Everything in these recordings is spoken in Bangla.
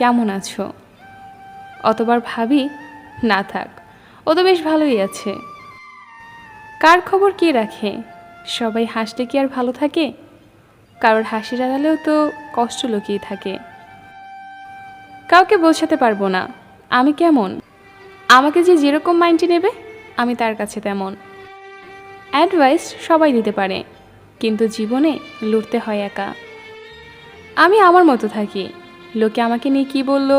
কেমন আছো? অতবার ভাবি, না থাক, ও তো বেশ ভালোই আছে। কার খবর কে রাখে? সবাই হাসলে কি আর ভালো থাকে? কারোর হাসি আড়ালেও তো কষ্ট লুকিয়ে থাকে। কাউকে বোঝাতে পারব না, আমি কেমন? আমাকে যে যেরকম মাইন্ডে নেবে, আমি তার কাছে তেমন। অ্যাডভাইস সবাই দিতে পারে, কিন্তু জীবনে লড়তে হয় একা। আমি আমার মতো থাকি লোকে আমাকে নিয়ে কি বলল?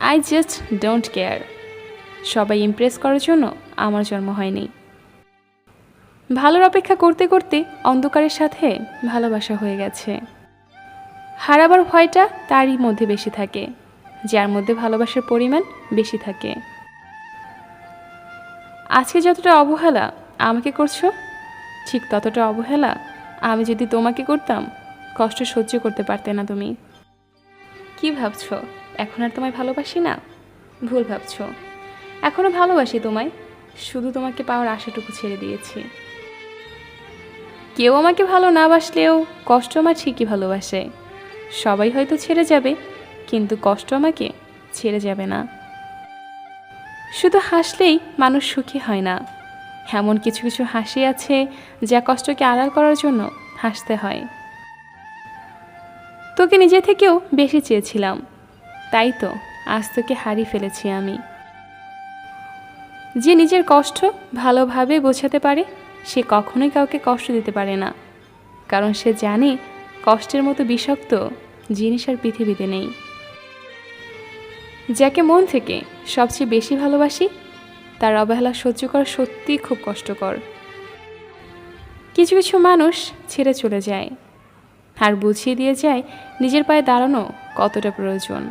আই জাস্ট ডোন্ট কেয়ার সবাই ইমপ্রেস করার জন্য আমার জন্ম হয়নি। ভালোর অপেক্ষা করতে করতে অন্ধকারের সাথে ভালোবাসা হয়ে গেছে। হারাবার ভয়টা তারই মধ্যে বেশি থাকে, যার মধ্যে ভালোবাসার পরিমাণ বেশি থাকে। আজকে যতটা অবহেলা আমাকে করছ, ঠিক ততটা অবহেলা আমি যদি তোমাকে করতাম, কষ্ট সহ্য করতে পারতে না তুমি। কি ভাবছ? এখন আর তোমায় ভালোবাসি না? ভুল ভাবছ। এখনও ভালোবাসি তোমায়। শুধু তোমাকে পাওয়ার আশাটুকু ছেড়ে দিয়েছি। কেউ আমাকে ভালো না বাসলেও কষ্ট আমার ঠিকই ভালোবাসে। সবাই হয়তো ছেড়ে যাবে, কিন্তু কষ্ট আমাকে ছেড়ে যাবে না। শুধু হাসলেই মানুষ সুখী হয় না। এমন কিছু কিছু হাসি আছে যা কষ্টকে আড়াল করার জন্য হাসতে হয়। তোকে নিজে থেকেও বেশি চেয়েছিলাম। তাই তো, আজ তোকে হারিয়ে ফেলেছি আমি। যে নিজের কষ্ট ভালোভাবে বোঝাতে পারে, সে কখনোই কাউকে কষ্ট দিতে পারে না। কারণ সে জানে কষ্টের মতো বিষাক্ত জিনিস আর পৃথিবীতে নেই। যাকে মন থেকে সবচেয়ে বেশি ভালোবাসি, তার অবহেলা সহ্য করা সত্যিই খুব কষ্টকর। কিছু কিছু মানুষ ছেড়ে চলে যায়। আর বুঝিয়ে দিয়ে যায় নিজের পায়ে দাঁড়ানো কতটা প্রয়োজন?